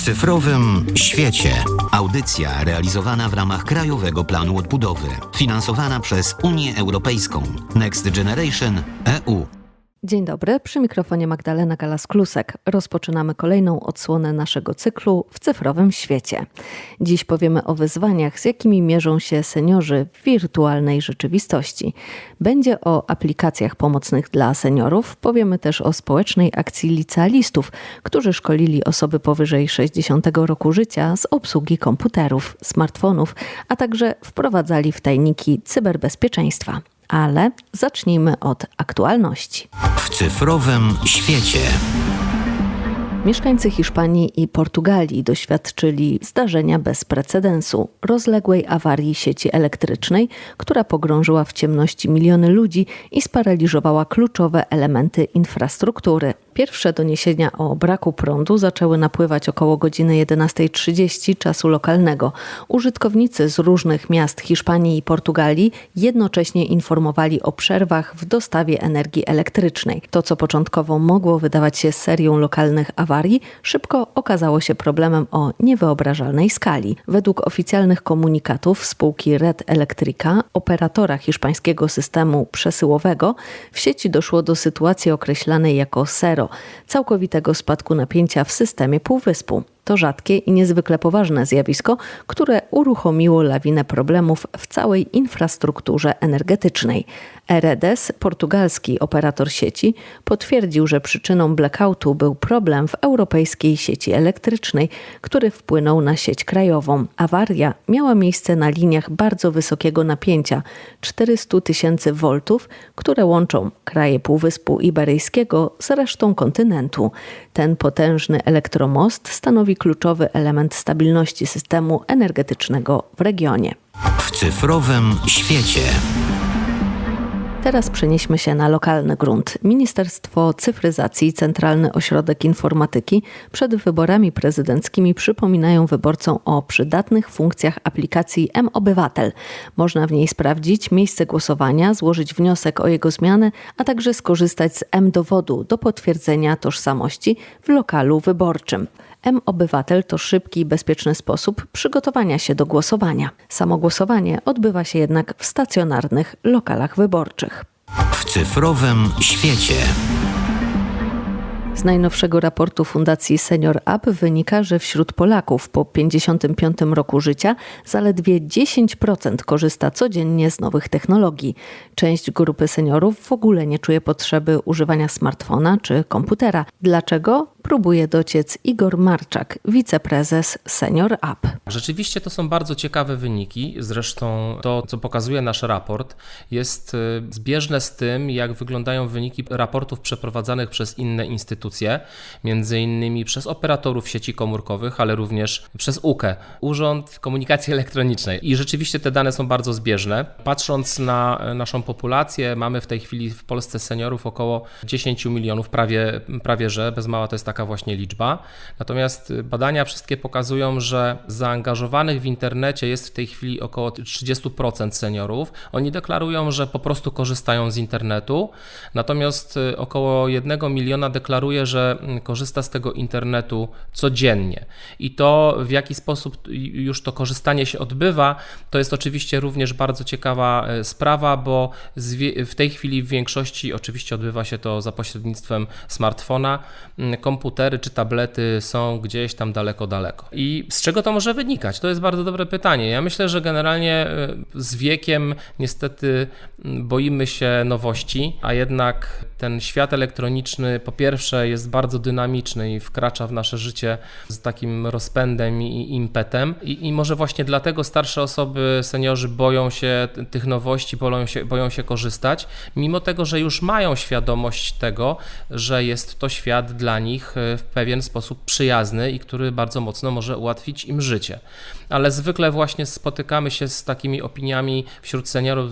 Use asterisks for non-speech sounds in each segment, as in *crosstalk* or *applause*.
cyfrowym świecie. Audycja realizowana w ramach Krajowego Planu Odbudowy, finansowana przez Unię Europejską Next Generation EU. Dzień dobry, przy mikrofonie Magdalena Galas-Klusek. Rozpoczynamy kolejną odsłonę naszego cyklu w cyfrowym świecie. Dziś powiemy o wyzwaniach, z jakimi mierzą się seniorzy w wirtualnej rzeczywistości. Będzie o aplikacjach pomocnych dla seniorów, powiemy też o społecznej akcji licealistów, którzy szkolili osoby powyżej 60 roku życia z obsługi komputerów, smartfonów, a także wprowadzali w tajniki cyberbezpieczeństwa. Ale zacznijmy od aktualności. W cyfrowym świecie. Mieszkańcy Hiszpanii i Portugalii doświadczyli zdarzenia bez precedensu rozległej awarii sieci elektrycznej, która pogrążyła w ciemności miliony ludzi i sparaliżowała kluczowe elementy infrastruktury. Pierwsze doniesienia o braku prądu zaczęły napływać około godziny 11.30 czasu lokalnego. Użytkownicy z różnych miast Hiszpanii i Portugalii jednocześnie informowali o przerwach w dostawie energii elektrycznej. To, co początkowo mogło wydawać się serią lokalnych awarii, szybko okazało się problemem o niewyobrażalnej skali. Według oficjalnych komunikatów spółki Red Electrica, operatora hiszpańskiego systemu przesyłowego, w sieci doszło do sytuacji określanej jako SERO, całkowitego spadku napięcia w systemie półwyspu. To rzadkie i niezwykle poważne zjawisko, które uruchomiło lawinę problemów w całej infrastrukturze energetycznej. Eredes, portugalski operator sieci, potwierdził, że przyczyną blackoutu był problem w europejskiej sieci elektrycznej, który wpłynął na sieć krajową. Awaria miała miejsce na liniach bardzo wysokiego napięcia 400 tysięcy voltów, które łączą kraje Półwyspu Iberyjskiego z resztą kontynentu. Ten potężny elektromost stanowi kluczowy element stabilności systemu energetycznego w regionie. W cyfrowym świecie. Teraz przenieśmy się na lokalny grunt. Ministerstwo Cyfryzacji i Centralny Ośrodek Informatyki przed wyborami prezydenckimi przypominają wyborcom o przydatnych funkcjach aplikacji M-Obywatel. Można w niej sprawdzić miejsce głosowania, złożyć wniosek o jego zmianę, a także skorzystać z M-Dowodu do potwierdzenia tożsamości w lokalu wyborczym. M-Obywatel to szybki i bezpieczny sposób przygotowania się do głosowania. Samo głosowanie odbywa się jednak w stacjonarnych lokalach wyborczych. W cyfrowym świecie. Z najnowszego raportu Fundacji Senior Up wynika, że wśród Polaków po 55 roku życia zaledwie 10% korzysta codziennie z nowych technologii. Część grupy seniorów w ogóle nie czuje potrzeby używania smartfona czy komputera. Dlaczego? Próbuje dociec Igor Marczak, wiceprezes Senior Up. Rzeczywiście to są bardzo ciekawe wyniki. Zresztą to, co pokazuje nasz raport, jest y, zbieżne z tym, jak wyglądają wyniki raportów przeprowadzanych przez inne instytucje, między innymi przez operatorów sieci komórkowych, ale również przez UKE, Urząd Komunikacji Elektronicznej. I rzeczywiście te dane są bardzo zbieżne. Patrząc na naszą populację, mamy w tej chwili w Polsce seniorów około 10 milionów, prawie, prawie że, bez mała to jest taka właśnie liczba. Natomiast badania wszystkie pokazują, że zaangażowanych w internecie jest w tej chwili około 30% seniorów. Oni deklarują, że po prostu korzystają z internetu, natomiast y, około 1 miliona deklaruje, że mm, korzysta z tego internetu codziennie. I to, w jaki sposób już to korzystanie się odbywa, to jest oczywiście również bardzo ciekawa y, sprawa, bo w tej chwili w większości oczywiście odbywa się to za pośrednictwem smartfona, mm, komputery czy tablety są gdzieś tam daleko, daleko. I z czego to może wynikać? To jest bardzo dobre pytanie. Ja myślę, że generalnie e, z wiekiem niestety boimy się nowości, a jednak ten świat elektroniczny po pierwsze jest bardzo dynamiczny i wkracza w nasze życie z takim rozpędem i impetem i, i może właśnie dlatego starsze osoby, seniorzy boją się tych nowości, boją się, boją się korzystać, mimo tego, że już mają świadomość tego, że jest to świat dla nich e, w pewien sposób przyjazny i który bardzo mocno może ułatwić im życie. Ale zwykle właśnie spotykamy się z takimi opiniami wśród seniorów,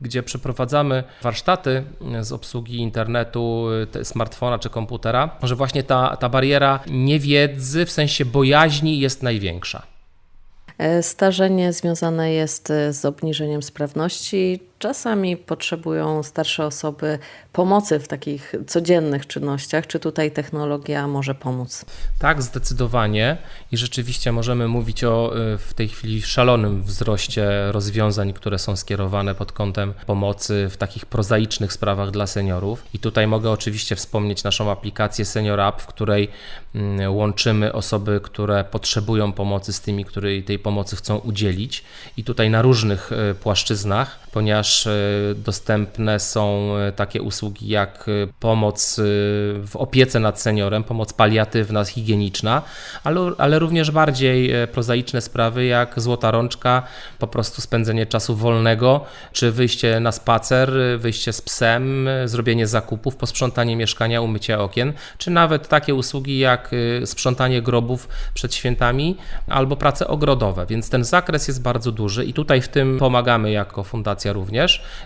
gdzie przeprowadzamy warsztaty z obsługi internetu, smartfona czy komputera, że właśnie ta, ta bariera niewiedzy, w sensie bojaźni jest największa. E, starzenie związane jest e, z obniżeniem sprawności czasami potrzebują starsze osoby pomocy w takich codziennych czynnościach. Czy tutaj technologia może pomóc? Tak, zdecydowanie. I rzeczywiście możemy mówić o y, w tej chwili szalonym wzroście rozwiązań, które są skierowane pod kątem pomocy w takich prozaicznych sprawach dla seniorów. I tutaj mogę oczywiście wspomnieć naszą aplikację Senior App, w której mm, łączymy osoby, które potrzebują pomocy z tymi, które tej pomocy chcą udzielić. I tutaj na różnych y, płaszczyznach, ponieważ y, dostępne są y, takie usługi jak y, pomoc w opiece nad seniorem, pomoc paliatywna, higieniczna, ale, ale również bardziej e, prozaiczne sprawy jak złota rączka, po prostu spędzenie czasu wolnego, czy wyjście na spacer, wyjście z psem, zrobienie zakupów, posprzątanie mieszkania, umycie okien, czy nawet takie usługi jak sprzątanie grobów przed świętami albo prace ogrodowe. Więc ten zakres jest bardzo duży i tutaj w tym pomagamy jako fundacja również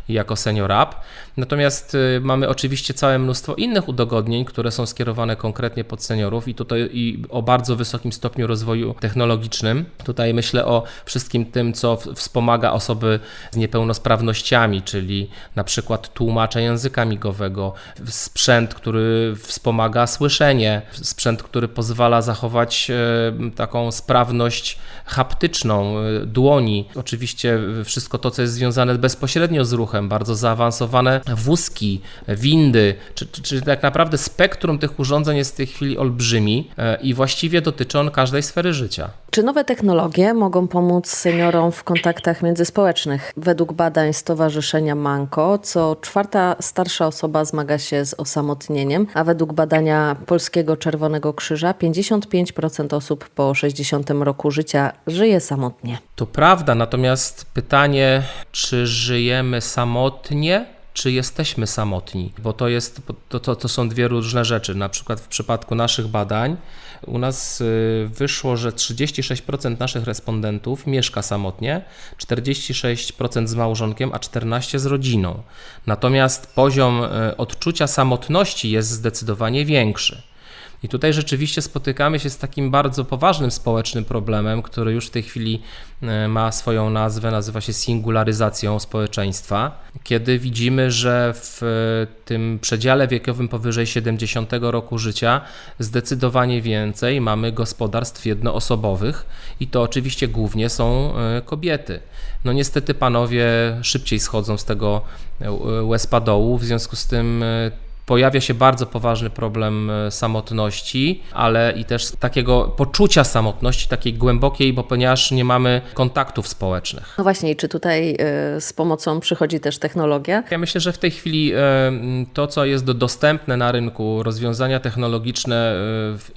i jako Senior App. Natomiast y, mamy oczywiście całe mnóstwo innych udogodnień, które są skierowane konkretnie pod seniorów i tutaj i o bardzo wysokim stopniu rozwoju technologicznym. Tutaj myślę o wszystkim tym, co wspomaga osoby z niepełnosprawnościami, czyli na przykład tłumacza języka migowego, sprzęt, który wspomaga słyszenie, sprzęt, który pozwala zachować e, taką sprawność haptyczną e, dłoni. Oczywiście wszystko to, co jest związane bezpośrednio z ruchem, bardzo zaawansowane wózki, windy, czy, czy, czy tak naprawdę spektrum tych urządzeń jest w tej chwili olbrzymi e, i właściwie dotyczy on każdej sfery życia. Czy nowe technologie mogą pomóc seniorom w kontaktach międzyspołecznych? Według badań Stowarzyszenia Manko, co czwarta starsza osoba zmaga się z osamotnieniem, a według badania Polskiego Czerwonego Krzyża 55% osób po 60 roku życia żyje samotnie. To prawda, natomiast pytanie, czy żyjemy samotnie, czy jesteśmy samotni? Bo to, jest, to, to, to są dwie różne rzeczy. Na przykład w przypadku naszych badań u nas y, wyszło, że 36% naszych respondentów mieszka samotnie, 46% z małżonkiem, a 14% z rodziną. Natomiast poziom y, odczucia samotności jest zdecydowanie większy. I tutaj rzeczywiście spotykamy się z takim bardzo poważnym społecznym problemem, który już w tej chwili e, ma swoją nazwę, nazywa się singularyzacją społeczeństwa, kiedy widzimy, że w e, tym przedziale wiekowym powyżej 70 roku życia zdecydowanie więcej mamy gospodarstw jednoosobowych i to oczywiście głównie są e, kobiety. No niestety panowie szybciej schodzą z tego e, łezpa dołu, w związku z tym pojawia się bardzo poważny problem e, samotności, ale i też takiego poczucia samotności, takiej głębokiej, bo ponieważ nie mamy kontaktów społecznych. No właśnie, czy tutaj y, z pomocą przychodzi też technologia? Ja myślę, że w tej chwili e, to, co jest do- dostępne na rynku, rozwiązania technologiczne,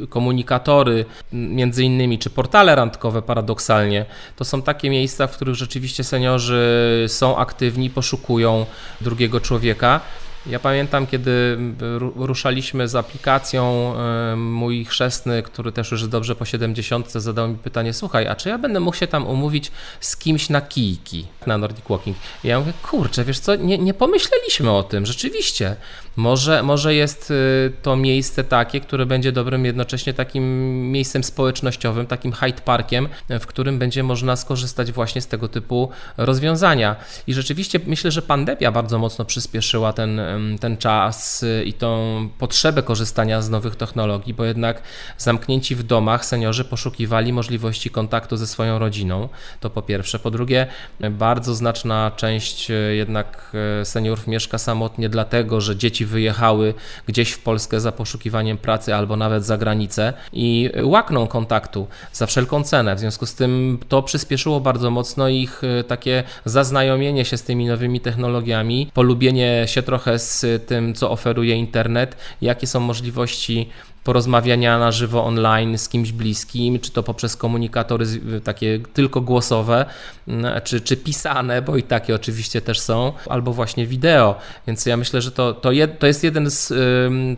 e, komunikatory, między innymi, czy portale randkowe paradoksalnie, to są takie miejsca, w których rzeczywiście seniorzy są aktywni, poszukują drugiego człowieka. Ja pamiętam, kiedy ru- ruszaliśmy z aplikacją, mój chrzestny, który też już dobrze po 70, zadał mi pytanie: Słuchaj, a czy ja będę mógł się tam umówić z kimś na kijki na Nordic Walking? I ja mówię: Kurczę, wiesz co, nie, nie pomyśleliśmy o tym, rzeczywiście. Może, może jest y, to miejsce takie, które będzie dobrym jednocześnie takim miejscem społecznościowym, takim Hyde Parkiem, w którym będzie można skorzystać właśnie z tego typu rozwiązania. I rzeczywiście myślę, że pandemia bardzo mocno przyspieszyła ten, ten czas y, i tą potrzebę korzystania z nowych technologii, bo jednak zamknięci w domach seniorzy poszukiwali możliwości kontaktu ze swoją rodziną. To po pierwsze. Po drugie, bardzo znaczna część y, jednak y, seniorów mieszka samotnie, dlatego że dzieci wyjechały gdzieś w Polskę za poszukiwaniem pracy albo nawet za granicę i łakną kontaktu za wszelką cenę. W związku z tym to przyspieszyło bardzo mocno ich y, takie zaznajomienie się z tymi nowymi technologiami, polubienie się trochę tym, co oferuje internet, jakie są możliwości porozmawiania na żywo online z kimś bliskim, czy to poprzez komunikatory takie tylko głosowe, mm, czy, czy pisane, bo i takie oczywiście też są, albo właśnie wideo. Więc ja myślę, że to, to, to jest jeden z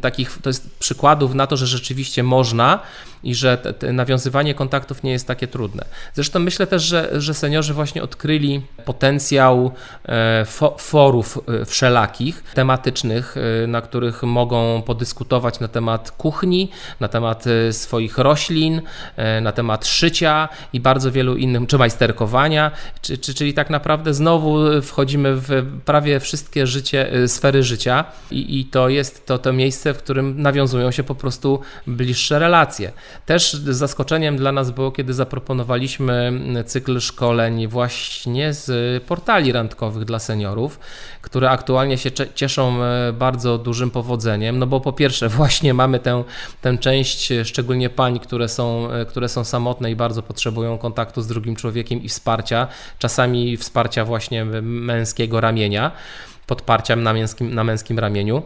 takich to jest przykładów na to, że rzeczywiście można i że te, te nawiązywanie kontaktów nie jest takie trudne. Zresztą myślę też, że, że seniorzy właśnie odkryli potencjał e, fo, forów e, wszelakich, tematycznych, e, na których mogą podyskutować na temat kuchni, na temat e, swoich roślin, e, na temat szycia i bardzo wielu innych, czy majsterkowania, czy, czy, czyli tak naprawdę znowu wchodzimy w prawie wszystkie życie, sfery życia i, i to jest to, to miejsce, w którym nawiązują się po prostu bliższe relacje. Też zaskoczeniem dla nas było, kiedy zaproponowaliśmy cykl szkoleń właśnie z portali randkowych dla seniorów, które aktualnie się cieszą bardzo dużym powodzeniem, no bo po pierwsze *laughs* właśnie mamy tę, tę część, e, szczególnie pań, które są, e, które są samotne i bardzo potrzebują kontaktu z drugim człowiekiem i wsparcia, czasami wsparcia właśnie męskiego ramienia, podparcia na męskim, na męskim ramieniu.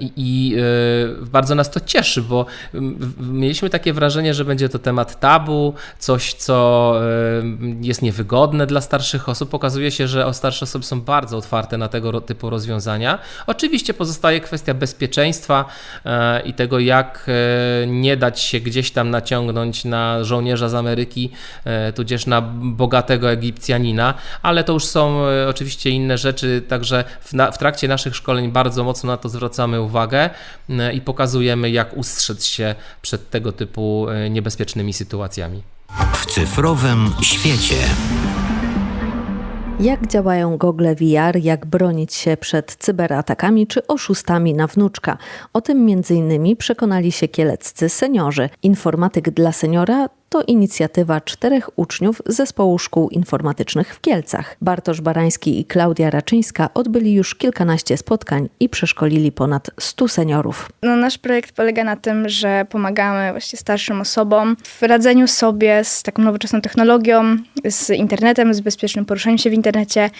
I, I y, bardzo nas to cieszy, bo mieliśmy takie wrażenie, że będzie to temat tabu, coś, co y, jest niewygodne dla starszych osób. Okazuje się, że starsze osoby są bardzo otwarte na tego typu rozwiązania. Oczywiście pozostaje kwestia bezpieczeństwa e, i tego, jak e, nie dać się gdzieś tam naciągnąć na żołnierza z Ameryki, e, tudzież na bogatego Egipcjanina, ale to już są e, oczywiście inne rzeczy, także w, na, w trakcie naszych szkoleń bardzo mocno na to zwracamy uwagę e, i pokazujemy, jak ustrzec się przed tego typu e, niebezpiecznymi sytuacjami. W cyfrowym świecie. Jak działają gogle VR, jak bronić się przed cyberatakami czy oszustami na wnuczka? O tym m.in. przekonali się kieleccy seniorzy. Informatyk dla seniora to inicjatywa czterech uczniów Zespołu Szkół Informatycznych w Kielcach. Bartosz Barański i Klaudia Raczyńska odbyli już kilkanaście spotkań i przeszkolili ponad 100 seniorów. No, nasz projekt polega na tym, że pomagamy właśnie starszym osobom w radzeniu sobie z taką nowoczesną technologią, z internetem, z bezpiecznym poruszaniem się w internecie.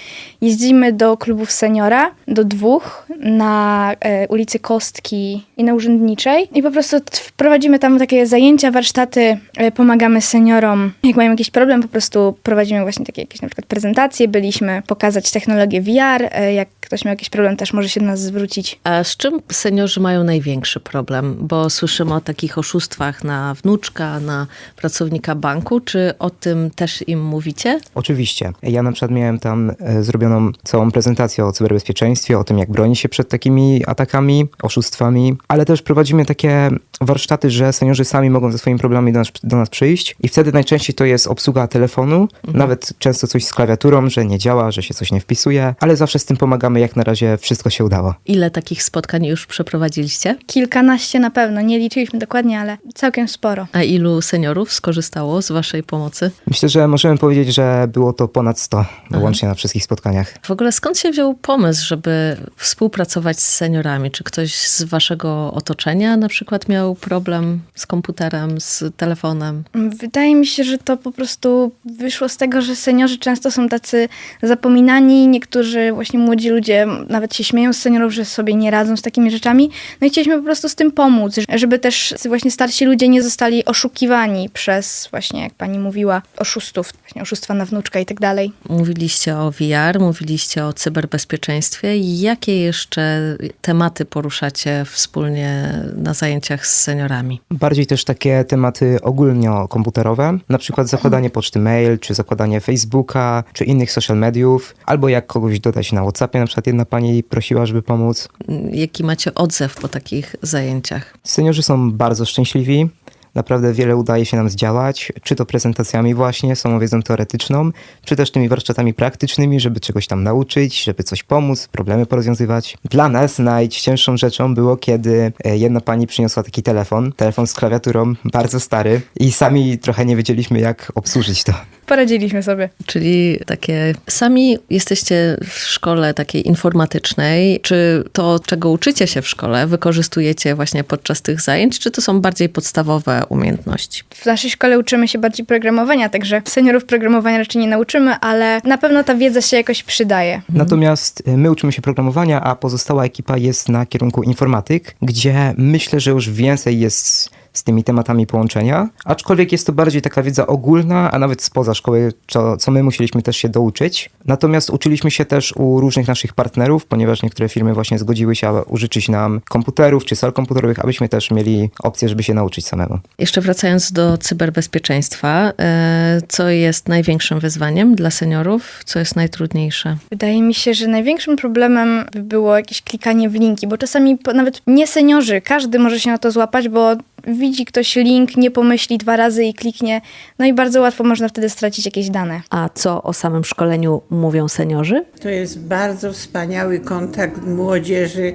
Jeździmy do klubów seniora, do dwóch, na e, ulicy Kostki i na Urzędniczej i po prostu wprowadzimy tam takie zajęcia, warsztaty, e, pomagamy seniorom, jak mają jakiś problem, po prostu prowadzimy właśnie takie jakieś na przykład prezentacje, byliśmy pokazać technologię VR, e, jak ktoś miał jakiś problem, też może się do nas zwrócić. A z czym seniorzy mają największy problem? Bo słyszymy o takich oszustwach na wnuczka, na pracownika banku. Czy o tym też im mówicie? Oczywiście. Ja na przykład miałem tam e, zrobioną całą prezentację o cyberbezpieczeństwie, o tym jak bronić się przed takimi atakami, oszustwami, ale też prowadzimy takie warsztaty, że seniorzy sami mogą ze swoimi problemami do nas, do nas przyjść i wtedy najczęściej to jest obsługa telefonu, nawet często coś z klawiaturą, że nie działa, że się coś nie wpisuje, ale zawsze z tym pomagamy, jak na razie wszystko się udało. Ile takich spotkań już przeprowadziliście? Kilkanaście na pewno, nie liczyliśmy dokładnie, ale całkiem sporo. A ilu seniorów skorzystało z waszej pomocy? Myślę, że możemy powiedzieć, że było to ponad 100 łącznie na wszystkich spotkaniach. W ogóle skąd się wziął pomysł, żeby współpracować z seniorami? Czy ktoś z waszego otoczenia na przykład miał problem z komputerem, z telefonem? Wydaje mi się, że to po prostu wyszło z tego, że seniorzy często są tacy zapominani. Niektórzy właśnie młodzi ludzie nawet się śmieją z seniorów, że sobie nie radzą z takimi rzeczami. No i chcieliśmy po prostu z tym pomóc, żeby też właśnie starsi ludzie nie zostali oszukiwani przez właśnie, jak pani mówiła, oszustów, właśnie oszustwa na wnuczka i tak dalej. Mówiliście o VR, mówiliście o cyberbezpieczeństwie. Jakie jeszcze tematy poruszacie wspólnie na zajęciach z seniorami? Bardziej też takie tematy ogólnie komputerowe, na przykład zakładanie poczty mail, czy zakładanie Facebooka, czy innych social mediów, albo jak kogoś dodać na WhatsAppie, na przykład jedna pani prosiła, żeby pomóc. Jaki macie odzew po takich zajęciach? Seniorzy są bardzo szczęśliwi. Naprawdę wiele udaje się nam zdziałać, czy to prezentacjami właśnie, samą wiedzą teoretyczną, czy też tymi warsztatami praktycznymi, żeby czegoś tam nauczyć, żeby coś pomóc, problemy porozwiązywać. Dla nas najcięższą rzeczą było, kiedy e, jedna pani przyniosła taki telefon, telefon z klawiaturą, bardzo stary i sami trochę nie wiedzieliśmy, jak obsłużyć to. Poradziliśmy sobie. Czyli takie sami jesteście w szkole takiej informatycznej. Czy to, czego uczycie się w szkole, wykorzystujecie właśnie podczas tych zajęć, czy to są bardziej podstawowe umiejętności? W naszej szkole uczymy się bardziej programowania, także seniorów programowania raczej nie nauczymy, ale na pewno ta wiedza się jakoś przydaje. Natomiast e, my uczymy się programowania, a pozostała ekipa jest na kierunku informatyk, gdzie myślę, że już więcej jest z tymi tematami połączenia, aczkolwiek jest to bardziej taka wiedza ogólna, a nawet spoza szkoły, co, co my musieliśmy też się douczyć. Natomiast uczyliśmy się też u różnych naszych partnerów, ponieważ niektóre firmy właśnie zgodziły się aby użyczyć nam komputerów czy sal komputerowych, abyśmy też mieli opcję, żeby się nauczyć samemu. Jeszcze wracając do cyberbezpieczeństwa, e, co jest największym wyzwaniem dla seniorów, co jest najtrudniejsze? Wydaje mi się, że największym problemem by było jakieś klikanie w linki, bo czasami nawet nie seniorzy, każdy może się na to złapać, bo widzi ktoś link, nie pomyśli dwa razy i kliknie, no i bardzo łatwo można wtedy stracić jakieś dane. A co o samym szkoleniu mówią seniorzy? To jest bardzo wspaniały kontakt młodzieży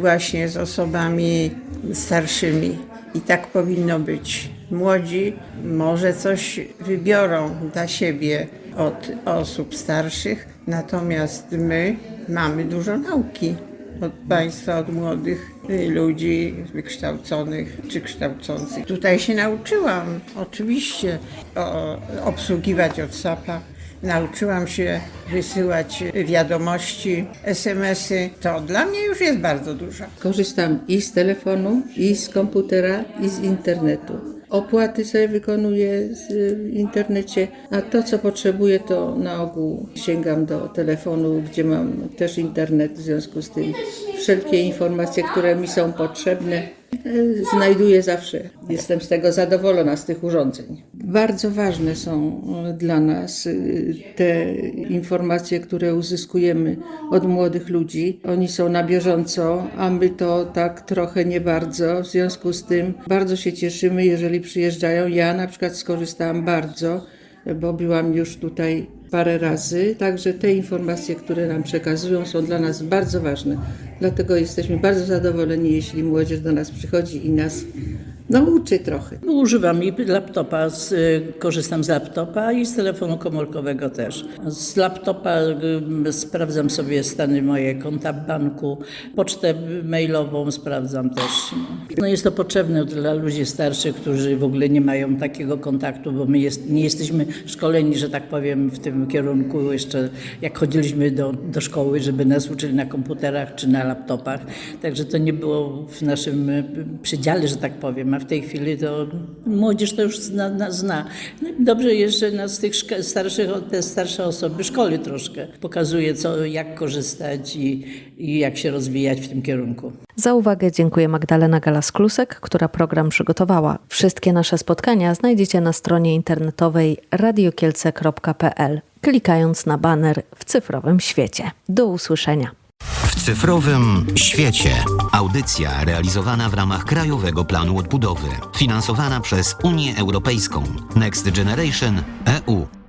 właśnie z osobami starszymi. I tak powinno być. Młodzi może coś wybiorą dla siebie od osób starszych, natomiast my mamy dużo nauki od państwa, od młodych y, ludzi wykształconych czy kształcących. Tutaj się nauczyłam oczywiście o, obsługiwać WhatsAppa. Nauczyłam się wysyłać wiadomości, SMS-y. To dla mnie już jest bardzo dużo. Korzystam i z telefonu, i z komputera, i z internetu. Opłaty sobie wykonuję w internecie, a to co potrzebuję to na ogół sięgam do telefonu, gdzie mam też internet, w związku z tym wszelkie informacje, które mi są potrzebne, e, znajduję zawsze. Jestem z tego zadowolona, z tych urządzeń. Bardzo ważne są e, dla nas e, te informacje, które uzyskujemy od młodych ludzi. Oni są na bieżąco, a my to tak trochę nie bardzo. W związku z tym bardzo się cieszymy, jeżeli przyjeżdżają. Ja na przykład skorzystałam bardzo, bo byłam już tutaj parę razy. Także te informacje, które nam przekazują, są dla nas bardzo ważne. Dlatego jesteśmy bardzo zadowoleni, jeśli młodzież do nas przychodzi i nas nauczy trochę. Używam i laptopa, z, y, korzystam z laptopa i z telefonu komórkowego też. Z laptopa y, sprawdzam sobie stany moje konta w banku, pocztę mailową sprawdzam też. No jest to potrzebne dla ludzi starszych, którzy w ogóle nie mają takiego kontaktu, bo my jest, nie jesteśmy szkoleni, że tak powiem, w tym kierunku jeszcze jak chodziliśmy do, do szkoły, żeby nas uczyli na komputerach czy na laptopach. Także to nie było w naszym y, przedziale, że tak powiem, a w tej chwili to młodzież to już zna. na- zna. No dobrze jest, że nas tych starszych, te starsze osoby szkoli troszkę, pokazuje co, jak korzystać i, i jak się rozwijać w tym kierunku. Za uwagę dziękuję Magdalena Galas-Klusek, która program przygotowała. Wszystkie nasze spotkania znajdziecie na stronie internetowej radiokielce.pl, klikając na baner w cyfrowym świecie. Do usłyszenia. W cyfrowym świecie. Audycja realizowana w ramach Krajowego Planu Odbudowy. Finansowana przez Unię Europejską. Next Generation EU.